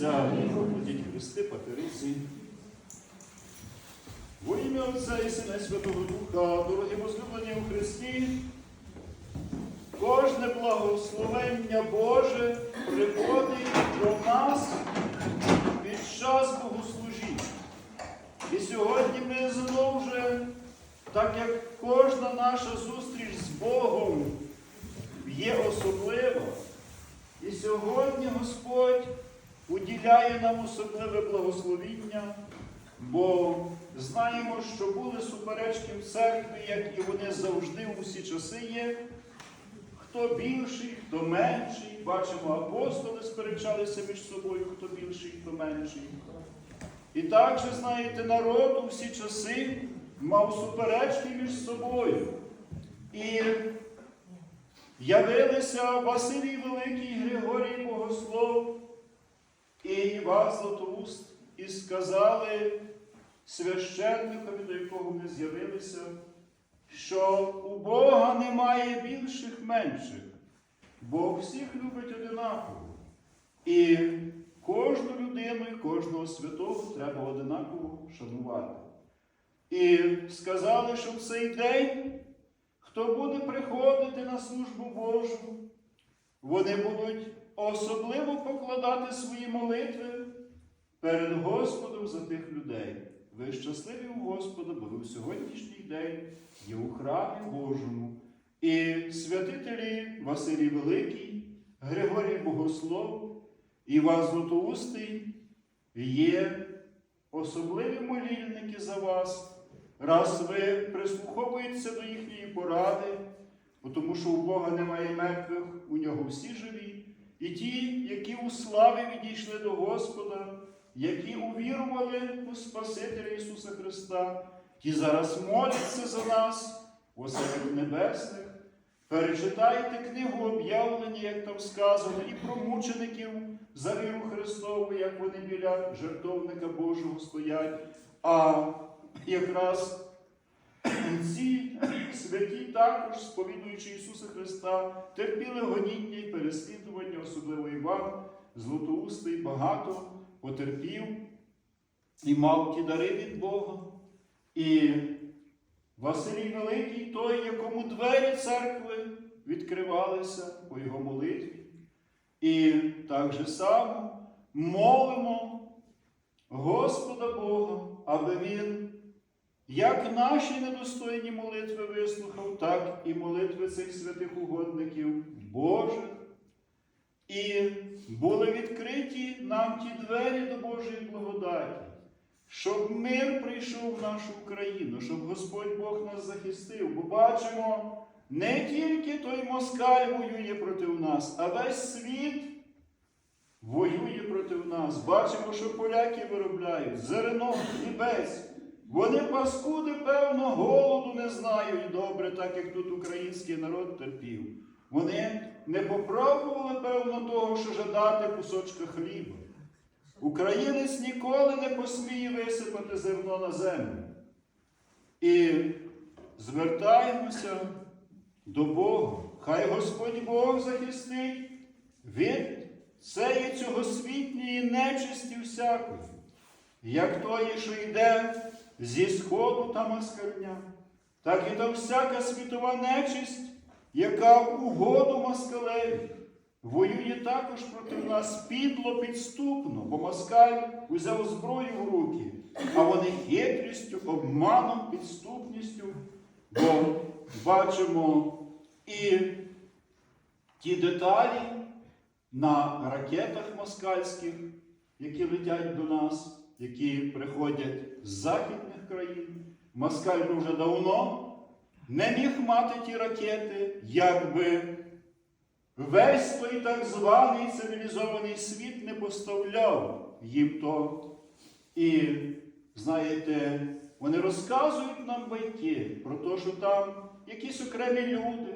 Молімося і покладіть Христи Патериці. Во ім'я Отця і Сина і Святого Духа, дорогі возлюблені у Христі, кожне благословення Боже приходить до нас під час богослужіння. І сьогодні ми знову вже, так як кожна наша зустріч з Богом є особлива, і сьогодні Господь уділяє нам особливе благословіння, бо знаємо, що були суперечки в церкві, як і вони завжди у всі часи є. Хто більший, хто менший. Бачимо, апостоли сперечалися між собою, хто більший, хто менший. І так же, знаєте, народ у всі часи мав суперечки між собою. І явилися Василій Великий, Григорій Богослов і Іван Златоуст, і сказали священникові, до якого ми з'явилися, що у Бога немає більших менших, Бог всіх любить одинаково. І кожну людину і кожного святого треба одинаково шанувати. І сказали, що в цей день, хто буде приходити на службу Божу, вони будуть особливо покладати свої молитви перед Господом за тих людей. Ви щасливі у Господа, бо ви в сьогоднішній день є у храмі Божому. І святителі Василій Великий, Григорій Богослов, Іван Златоустий є особливі молільники за вас, раз ви прислуховуєтеся до їхньої поради, тому що у Бога немає мертвих, у нього всі живі. І ті, які у славі відійшли до Господа, які увірували у Спасителя Ісуса Христа, ті зараз моляться за нас в оселях небесних. Перечитайте книгу об'явлення, як там сказано, і про мучеників за віру Христову, як вони біля жертовника Божого стоять. А якраз ці святі також, сповідуючи Ісуса Христа, терпіли гоніння і переслідування, особливо Іван, Златоустий, багато потерпів і мав ті дари від Бога. І Василій Великий, той, якому двері церкви відкривалися по його молитві. І так же само молимо Господа Бога, аби Він як наші недостойні молитви вислухав, так і молитви цих святих угодників Божих. І були відкриті нам ті двері до Божої благодаті, щоб мир прийшов в нашу Україну, щоб Господь Бог нас захистив. Бо бачимо, не тільки той москаль воює проти нас, а весь світ воює проти нас. Бачимо, що поляки виробляють зерно, хлібець. Вони паскуди, певно, голоду не знають добре, так як тут український народ терпів. Вони не попробували, певно, того, що жадати кусочка хліба. Українець ніколи не посміє висипати зерно на землю. І звертаємося до Бога. Хай Господь Бог захистить від цієї цьогосвітньої нечисті всякої, як тої, що йде зі сходу та москальня, так і та всяка світова нечисть, яка угоду москалеві воює також проти нас підло, підступно, бо москаль узяв зброю в руки, а вони хитрістю, обманом, підступністю, бо бачимо і ті деталі на ракетах москальських, які летять до нас, які приходять з західних країн. Москаль дуже давно не міг мати ті ракети, якби весь той так званий цивілізований світ не поставляв їм то. І, знаєте, вони розказують нам байки про те, що там якісь окремі люди.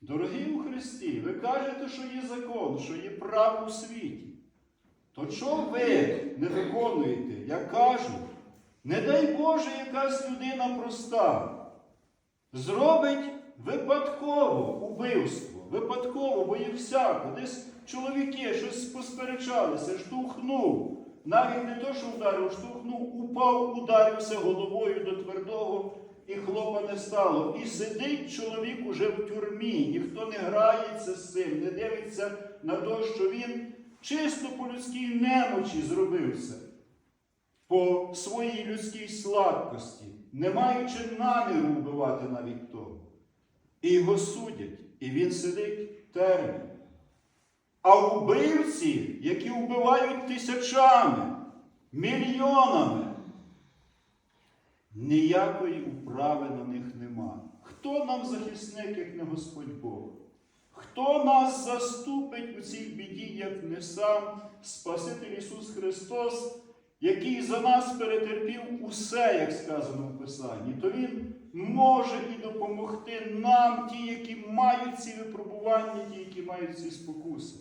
Дорогі у Христі, ви кажете, що є закон, що є право у світі. То чого ви не виконуєте? Я кажу, не дай Боже, якась людина проста зробить випадково убивство, випадково, бо їх всяко, десь чоловіки щось посперечалися, штовхнув. Навіть не то, що вдарив, штовхнув, упав, ударився головою до твердого, і хлопа не стало. І сидить чоловік уже в тюрмі, ніхто не грається з цим, не дивиться на те, що він чисто по людській немочі зробив це, по своїй людській слабкості, не маючи наміру вбивати навіть того. І його судять, і він сидить термін. А вбивці, які вбивають тисячами, мільйонами, ніякої управи на них нема. Хто нам захисник, як не Господь Бог? Хто нас заступить у цій біді, як не сам Спаситель Ісус Христос, який за нас перетерпів усе, як сказано в Писанні, то Він може і допомогти нам, ті, які мають ці випробування, ті, які мають ці спокуси.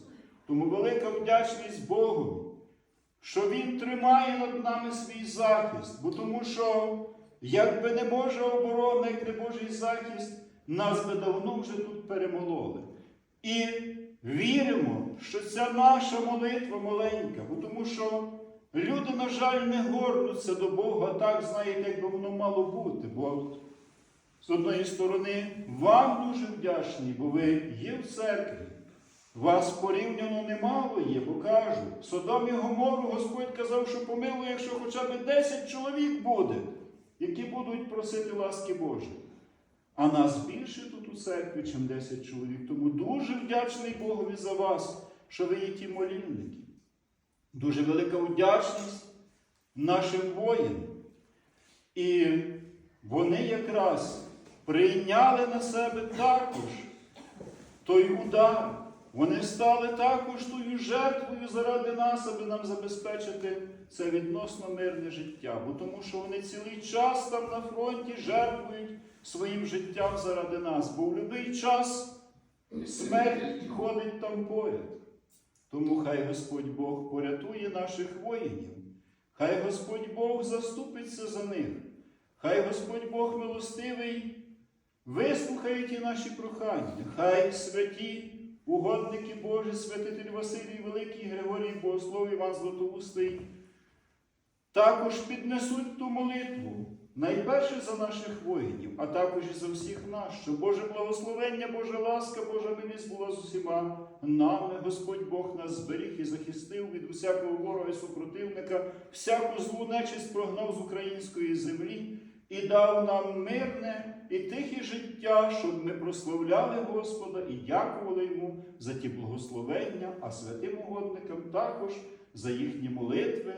Тому велика вдячність Богу, що Він тримає над нами свій захист, бо тому що, якби не Божа оборона, як не Божий захист, нас би давно вже тут перемололи. І віримо, що ця наша молитва маленька, бо тому що люди, на жаль, не горнуться до Бога так, знаєте, як би воно мало бути. Бо з одної сторони, вам дуже вдячний, бо ви є в церкві. Вас порівняно немало є, бо кажу, Содом і Гомору Господь казав, що помилує, якщо хоча б 10 чоловік буде, які будуть просити ласки Божої. А нас більше тут у церкві, чим 10 чоловік. Тому дуже вдячний Богові за вас, що ви є ті молільники. Дуже велика вдячність нашим воїнам. І вони якраз прийняли на себе також той удар. Вони стали також тою жертвою заради нас, аби нам забезпечити це відносно мирне життя. Бо тому що вони цілий час там на фронті жертвують своїм життям заради нас. Бо в будь-який час смерть ходить там поряд. Тому хай Господь Бог порятує наших воїнів, хай Господь Бог заступиться за них, хай Господь Бог милостивий вислухає ті наші прохання, хай святі угодники Божі, святитель Василій Великий, Григорій Богослов Іван Златоустий, також піднесуть ту молитву, найперше за наших воїнів, а також і за всіх нас, що Боже благословення, Божа ласка, Божа милість була з усіма нами. Господь Бог нас зберіг і захистив від усякого ворога і супротивника, всяку злу нечисть прогнав з української землі і дав нам мирне і тихе життя, щоб ми прославляли Господа і дякували Йому за ті благословення, а святим угодникам також за їхні молитви.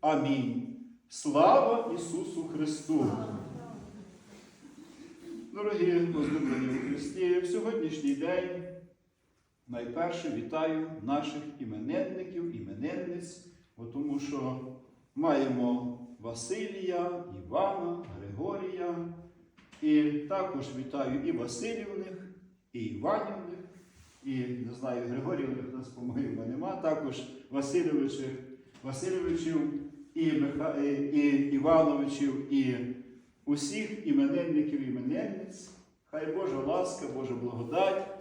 Амінь. Слава Ісусу Христу! Дорогі возлюблені у Христі, в сьогоднішній день найперше вітаю наших іменинників, іменинниць, тому що маємо Василія, Івана, Григорія. І також вітаю і Васильівних, і Іванівних, і не знаю, Григорівних нас, по-моєму, нема. Також Васильовичів, Васильовичів і, Миха... і, Івановичів, і усіх іменинників іменинниць. Хай Божа ласка, Божа благодать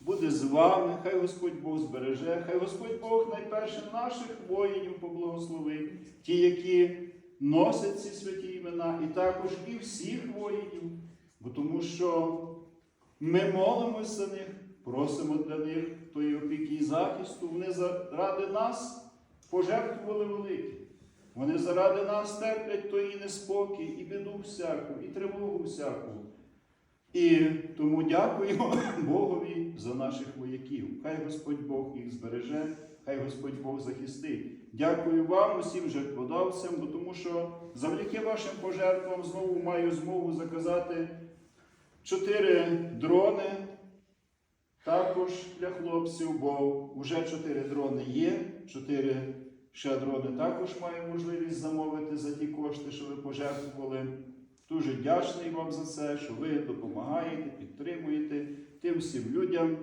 буде з вами, хай Господь Бог збереже, хай Господь Бог найперше наших воїнів поблагословить, ті, які носять ці святі імена, і також і всіх воїнів, бо тому що ми молимося за них, просимо для них тої опіки і захисту. Вони заради нас пожертвували велике. Вони заради нас терплять той і неспокій, і біду всяку, і тривогу всяку. І тому дякуємо Богові за наших вояків. Хай Господь Бог їх збереже, хай Господь Бог захистить. Дякую вам, усім жертводавцям, бо тому що завдяки вашим пожертвам знову маю змогу заказати чотири дрони також для хлопців, бо вже чотири дрони є, чотири ще дрони також маю можливість замовити за ті кошти, що ви пожертвували. Дуже вдячний вам за це, що ви допомагаєте, підтримуєте тим всім людям.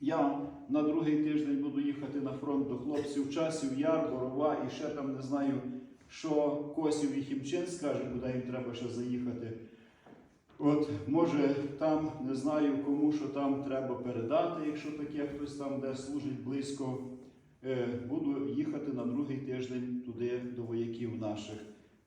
Я на другий тиждень буду їхати на фронт до хлопців часів, Яр, Борова і ще там не знаю, що Косів і Хімчин скаже, куди їм треба ще заїхати. От, може, там не знаю, кому що там треба передати, якщо таке хтось там де служить близько. Е, Буду їхати на другий тиждень туди до вояків наших.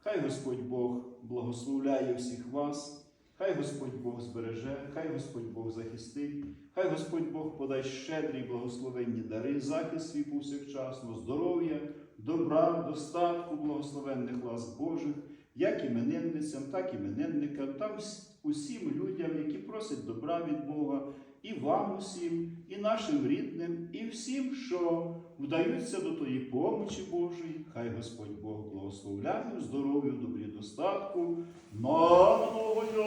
Хай Господь Бог благословляє всіх вас, хай Господь Бог збереже, хай Господь Бог захистить, хай Господь Бог подасть щедрі благословенні дари, захист свій повсякчасно, здоров'я, добра, достатку, благословенних ласк Божих, як іменинницям, так іменинникам, та усім людям, які просять добра від Бога, і вам усім, і нашим рідним, і всім, що вдаються до тої помочі Божої. Хай Господь Бог благословляє здоров'ю, добрі достатку на новою.